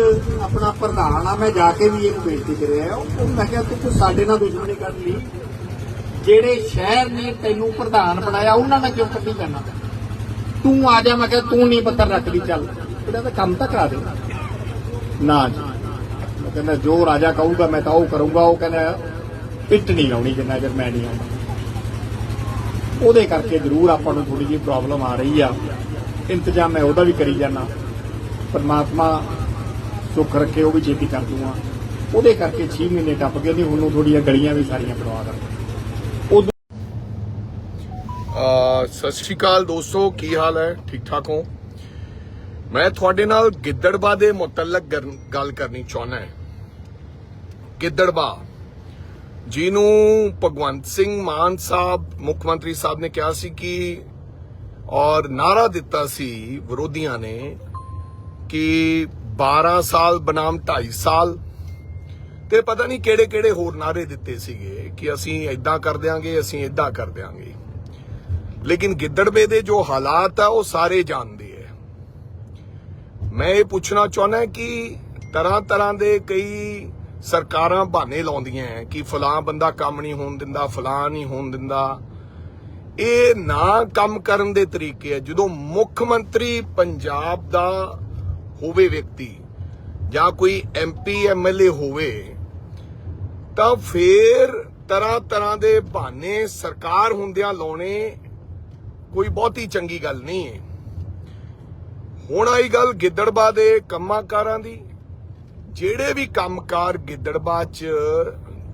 ਇੱਕ ਆਪਣਾ ਪ੍ਰਧਾਨ ਆ, ਮੈਂ ਜਾ ਕੇ ਵੀ ਇਹਨੂੰ ਬੇਨਤੀ ਕਰਿਆ ਉਹ ਮੈਂ ਕਿਹਾ, ਤੂੰ ਸਾਡੇ ਨਾਲ ਦੁਸ਼ਮਣੀ ਕਰ ਲਈ। ਜਿਹੜੇ ਸ਼ਹਿਰ ਨੇ ਤੈਨੂੰ ਪ੍ਰਧਾਨ ਬਣਾਇਆ, ਉਹਨਾਂ ਨਾਲ ਕਿਉਂ ਕੱਢੀ ਜਾਣਾ ਤੂੰ ਆ ਜਾ, ਮੈਂ ਕਿਹਾ, ਤੂੰ ਨਹੀਂ ਪੱਤਰ ਰੱਖ ਲਈ ਚੱਲ। ਇਹਦਾ ਤਾਂ ਕੰਮ ਤਾਂ ਕਰਾ ਦੇ। ਨਾ ਜੀ। ਮੈਂ ਕਹਿੰਦਾ, ਜੋ ਰਾਜਾ ਕਹੂਗਾ, ਮੈਂ ਤਾਂ ਉਹ ਕਰੂੰਗਾ। ਉਹ ਕਹਿੰਦਾ, ਪਿੱਟ ਨਹੀਂ ਲਾਉਣੀ ਜਿੰਨਾ ਚਿਰ ਮੈਂ ਨਹੀਂ ਆਉਂਦਾ। ਉਹਦੇ ਕਰਕੇ ਜ਼ਰੂਰ ਆਪਾਂ ਨੂੰ ਥੋੜੀ ਜਿਹੀ ਪ੍ਰੋਬਲਮ ਆ ਰਹੀ ਆ। ਇੰਤਜ਼ਾਮ ਮੈਂ ਉਹਦਾ ਵੀ ਕਰੀ ਜਾਣਾ ਪਰਮਾਤਮਾ ਸੁੱਖ ਰੱਖੇ, ਉਹ ਵੀ ਛੇਤੀ ਕਰ ਦੂੰਗਾ। ਉਹਦੇ ਕਰਕੇ 6 ਮਹੀਨੇ ਟੱਪ ਗਏ ਨਹੀਂ ਹੁਣ ਥੋੜੀਆਂ ਗਲੀਆਂ ਵੀ ਸਾਰੀਆਂ ਬਣਵਾ ਦਾਂਗੇ ਸਤਿ ਸ਼੍ਰੀ ਅਕਾਲ ਦੋਸਤੋ, ਕੀ ਹਾਲ ਹੈ? ਠੀਕ ਠਾਕ ਹੋ? ਮੈਂ ਤੁਹਾਡੇ ਨਾਲ ਗਿੱਦੜਬਾ ਦੇ ਮੁਤਲਕ ਗੱਲ ਕਰਨੀ ਚਾਹੁੰਦਾ ਹਾਂ। ਗਿੱਦੜਬਾ ਜਿਹਨੂੰ ਭਗਵੰਤ ਸਿੰਘ ਮਾਨ ਸਾਹਿਬ, ਮੁੱਖ ਮੰਤਰੀ ਸਾਹਿਬ ਨੇ ਕਿਹਾ ਸੀ ਕਿ ਔਰ ਨਾਰਾ ਦਿੱਤਾ ਸੀ ਵਿਰੋਧੀਆਂ ਨੇ ਕਿ 12 ਸਾਲ ਬਨਾਮ 2.5 ਸਾਲ। ਤੇ ਪਤਾ ਨਹੀਂ ਕਿਹੜੇ ਕਿਹੜੇ ਹੋਰ ਨਾਰੇ ਦਿੱਤੇ ਸੀਗੇ ਕਿ ਅਸੀਂ ਇਦਾਂ ਕਰ ਦਿਆਂਗੇ, ਅਸੀਂ ਇਦਾਂ ਕਰ ਦਿਆਂਗੇ। ਲੇਕਿਨ ਗਿੱਦੜਵੇ ਦੇ ਜੋ ਹਾਲਾਤ ਆ, ਉਹ ਸਾਰੇ ਜਾਣਦੇ ਐ। ਮੈਂ ਇਹ ਪੁੱਛਣਾ ਚਾਹੁੰਦਾ ਕਿ ਤਰ੍ਹਾਂ ਤਰ੍ਹਾਂ ਦੇ ਕਈ ਸਰਕਾਰਾਂ ਬਹਾਨੇ ਲਾਉਂਦੀਆਂ ਐ ਕਿ ਫਲਾਂ ਬੰਦਾ ਕੰਮ ਨਹੀਂ ਹੋਣ ਦਿੰਦਾ, ਫਲਾਂ ਨਹੀਂ ਹੋਣ ਦਿੰਦਾ। ਇਹ ਨਾ ਕੰਮ ਕਰਨ ਦੇ ਤਰੀਕੇ ਐ ਜਦੋਂ ਮੁੱਖ ਮੰਤਰੀ ਪੰਜਾਬ ਦਾ ਹੋਵੇ ਵਿਅਕਤੀ ਜਾਂ ਕੋਈ ਐਮਪੀ ਐਮਐਲਏ ਹੋਵੇ, ਤਾਂ ਫੇਰ ਤਰ੍ਹਾਂ ਤਰ੍ਹਾਂ ਦੇ ਬਹਾਨੇ ਸਰਕਾਰ ਹੁੰਦਿਆਂ ਲਾਉਣੇ ਕੋਈ ਬਹੁਤੀ ਚੰਗੀ ਗੱਲ ਨਹੀਂ ਹੈ। ਹੁਣ ਆਈ ਗੱਲ ਗਿੱਦੜਬਾ ਦੇ ਕੰਮਾਂਕਾਰਾਂ ਦੀ। ਜਿਹੜੇ ਵੀ ਕੰਮਕਾਰ ਗਿੱਦੜਬਾ 'ਚ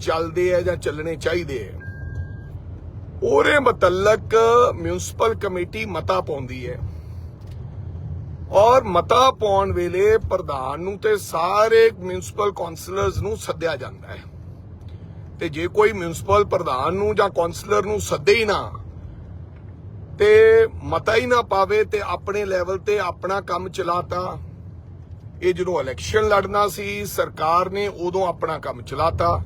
ਚੱਲਦੇ ਆ ਜਾਂ ਚੱਲਣੇ ਚਾਹੀਦੇ ਆ, ਉਹਦੇ ਮੁਤਲਕ ਮਿਊਨਿਸਪਲ ਕਮੇਟੀ ਮਤਾ ਪਾਉਂਦੀ ਹੈ। ਔਰ ਮਤਾ ਪਾਉਣ ਵੇਲੇ ਪ੍ਰਧਾਨ ਨੂੰ ਤੇ ਸਾਰੇ ਮਿਊਨਿਸਪਲ ਕਾਉਂਸਲਰਸ ਨੂੰ ਸੱਦਿਆ ਜਾਂਦਾ ਹੈ। ਤੇ ਜੇ ਕੋਈ ਮਿਊਨਿਸਪਲ ਪ੍ਰਧਾਨ ਨੂੰ ਜਾਂ ਕਾਉਂਸਲਰ ਨੂੰ ਸੱਦੇ ਹੀ ਨਾ, ਤੇ ਮਤਾ ਹੀ ਨਾ ਪਾਵੇ ਤੇ ਆਪਣੇ ਲੈਵਲ ਤੇ ਆਪਣਾ ਕੰਮ ਚਲਾਤਾ। ਇਹ ਜਦੋਂ ਇਲੈਕਸ਼ਨ ਲੜਨਾ ਸੀ, ਸਰਕਾਰ ਨੇ ਉਦੋਂ ਆਪਣਾ ਕੰਮ ਚਲਾਤਾ।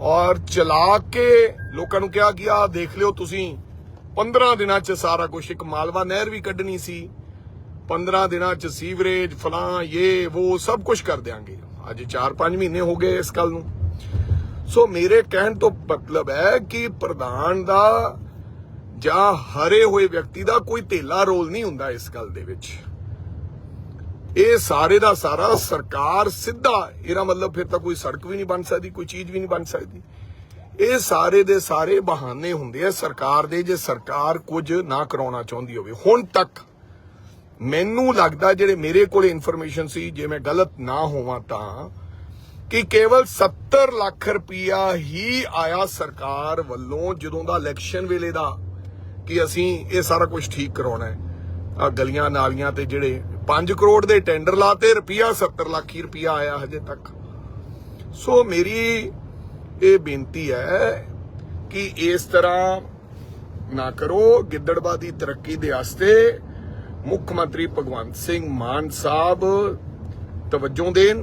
ਔਰ ਚਲਾ ਕੇ ਲੋਕਾਂ ਨੂੰ ਕਿਹਾ ਗਿਆ ਦੇਖ ਲਿਓ ਤੁਸੀਂ 15 ਦਿਨਾਂ ਚ ਸਾਰਾ ਕੁਝ ਇੱਕ ਮਾਲਵਾ ਨਹਿਰ ਵੀ ਕੱਢਣੀ ਸੀ। 15 ਦਿਨਾਂ ਚ ਸੀਵਰੇਜ, ਫਲਾਂ ਇਹ ਉਹ ਸਭ ਕੁਝ ਕਰ ਦਿਆਂਗੇ। ਅੱਜ 4-5 ਮਹੀਨੇ ਹੋ ਗਏ ਇਸ ਗੱਲ ਨੂੰ। ਸੋ ਮੇਰੇ ਕਹਿਣ ਤੋਂ ਮਤਲਬ ਹੈ ਕਿ ਪ੍ਰਧਾਨ ਦਾ ਜਾਂ ਹਰੇ ਹੋਏ ਵਿਅਕਤੀ ਦਾ ਕੋਈ ਧੇਲਾ ਰੋਲ ਨਹੀਂ ਹੁੰਦਾ ਇਸ ਗੱਲ ਦੇ ਵਿੱਚ। ਇਹ ਸਾਰੇ ਦਾ ਸਾਰਾ ਸਰਕਾਰ ਸਿੱਧਾ, ਇਹਦਾ ਮਤਲਬ ਫਿਰ ਤਾਂ ਕੋਈ ਸੜਕ ਵੀ ਨਹੀਂ ਬਣ ਸਕਦੀ, ਕੋਈ ਚੀਜ਼ ਵੀ ਨਹੀਂ ਬਣ ਸਕਦੀ। ਇਹ ਸਾਰੇ ਦੇ ਸਾਰੇ ਬਹਾਨੇ ਹੁੰਦੇ ਆ ਸਰਕਾਰ ਦੇ, ਜੇ ਸਰਕਾਰ ਕੁਝ ਨਾ ਕਰਾਉਣਾ ਚਾਹੁੰਦੀ ਹੋਵੇ। ਹੁਣ ਤੱਕ ਮੈਨੂੰ ਲੱਗਦਾ ਜਿਹੜੇ ਮੇਰੇ ਕੋਲ ਇਨਫੋਰਮੇਸ਼ਨ ਸੀ, ਜੇ ਮੈਂ ਗਲਤ ਨਾ ਹੋਵਾਂ ਤਾਂ ਕਿ ਕੇਵਲ 70 ਲੱਖ ਰੁਪਇਆ ਹੀ ਆਇਆ ਸਰਕਾਰ ਵੱਲੋਂ ਜਦੋਂ ਦਾ ਇਲੈਕਸ਼ਨ ਵੇਲੇ ਦਾ ਕਿ ਅਸੀਂ ਇਹ ਸਾਰਾ ਕੁਝ ਠੀਕ ਕਰਾਉਣਾ ਹੈ। ਆ ਗਲੀਆਂ, ਨਾਲੀਆਂ ਤੇ ਜਿਹੜੇ 5 ਕਰੋੜ ਦੇ ਟੈਂਡਰ ਲਾਤੇ ਰੁਪਇਆ 70 ਲੱਖ ਹੀ ਰੁਪਇਆ ਆਇਆ ਹਜੇ ਤੱਕ। ਸੋ ਮੇਰੀ ਇਹ ਬੇਨਤੀ ਹੈ ਕਿ ਇਸ ਤਰ੍ਹਾਂ ਨਾ ਕਰੋ ਗਿੱਦੜਬਾ ਦੀ ਤਰੱਕੀ ਦੇ ਵਾਸਤੇ ਮੁੱਖ ਮੰਤਰੀ ਭਗਵੰਤ ਸਿੰਘ ਮਾਨ ਸਾਹਿਬ ਤਵੱਜੋ ਦੇਣ।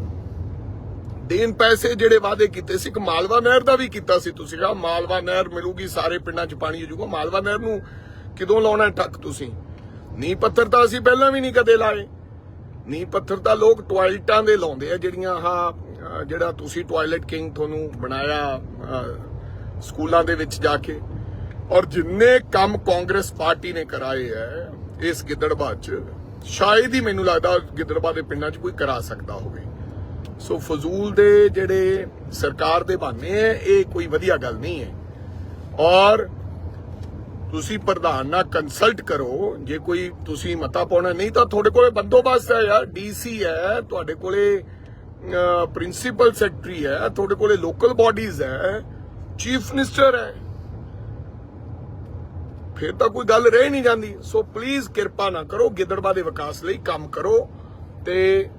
ਦੇਣ ਪੈਸੇ ਜਿਹੜੇ ਵਾਅਦੇ ਕੀਤੇ ਸੀ ਕਿ ਮਾਲਵਾ ਨਹਿਰ ਦਾ ਵੀ ਕੀਤਾ ਸੀ ਤੁਸੀਂ ਕਿਹਾ, ਮਾਲਵਾ ਨਹਿਰ ਮਿਲੂਗੀ, ਸਾਰੇ ਪਿੰਡਾਂ 'ਚ ਪਾਣੀ ਹੋ ਜਾਊਗਾ ਮਾਲਵਾ ਨਹਿਰ ਨੂੰ ਕਿਦੋਂ ਲਾਉਣਾ ਠੱਕ ਤੁਸੀਂ? ਨੀ ਪੱਥਰ ਤਾਂ ਅਸੀਂ ਪਹਿਲਾਂ ਵੀ ਨਹੀਂ ਕਦੇ ਲਾਏ। ਨੀ ਪੱਥਰ ਤਾਂ ਲੋਕ ਟਾਇਲਟਾਂ ਦੇ ਲਾਉਂਦੇ ਆ, ਜਿਹੜੀਆਂ ਆਹ ਜਿਹੜਾ ਤੁਸੀਂ ਟਾਇਲਟ ਕਿੰਗ ਤੁਹਾਨੂੰ ਬਣਾਇਆ ਸਕੂਲਾਂ ਦੇ ਵਿੱਚ ਜਾ ਕੇ। ਔਰ ਜਿੰਨੇ ਕੰਮ ਕਾਂਗਰਸ ਪਾਰਟੀ ਨੇ ਕਰਾਏ ਐ ਇਸ ਗਿੱਦੜਬਾਦ 'ਚ, ਸ਼ਾਇਦ ਹੀ ਮੈਨੂੰ ਲੱਗਦਾ ਗਿੱਦੜਬਾਦ ਦੇ ਪਿੰਡਾਂ 'ਚ ਕੋਈ ਕਰਾ ਸਕਦਾ ਹੋਵੇ। ਸੋ ਫਜ਼ੂਲ ਦੇ ਜਿਹੜੇ ਸਰਕਾਰ ਦੇ ਬਹਾਨੇ ਹੈ ਇਹ ਕੋਈ ਵਧੀਆ ਗੱਲ ਨਹੀਂ ਹੈ ਔਰ ਤੁਸੀਂ ਪ੍ਰਧਾਨ ਨਾਲ ਕੰਸਲਟ ਕਰੋ, ਜੇ ਕੋਈ ਤੁਸੀਂ ਮਤਾ ਪਾਉਣਾ ਨਹੀਂ, ਤਾਂ ਤੁਹਾਡੇ ਕੋਲੇ ਬੰਦੋਬਸਤ ਹੈ ਯਾਰ ਡੀਸੀ ਹੈ, ਤੁਹਾਡੇ ਕੋਲੇ ਪ੍ਰਿੰਸੀਪਲ ਸੈਕਟਰੀ ਹੈ, ਤੁਹਾਡੇ ਕੋਲੇ ਲੋਕਲ ਬਾਡੀਜ਼ ਹੈ ਚੀਫ ਮਿਨਿਸਟਰ ਹੈ। ਫਿਰ ਤਾਂ ਕੋਈ ਗੱਲ ਰਹਿ ਨਹੀਂ ਜਾਂਦੀ। ਸੋ ਪਲੀਜ਼ ਕਿਰਪਾ ਨਾ ਕਰੋ ਗਿੱਦੜਬਾ ਦੇ ਵਿਕਾਸ ਲਈ ਕੰਮ ਕਰੋ ਤੇ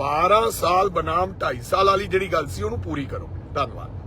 12 ਸਾਲ ਬਨਾਮ 2.5 ਸਾਲ ਵਾਲੀ ਜਿਹੜੀ ਗੱਲ ਸੀ ਉਹਨੂੰ ਪੂਰੀ ਕਰੋ। ਧੰਨਵਾਦ।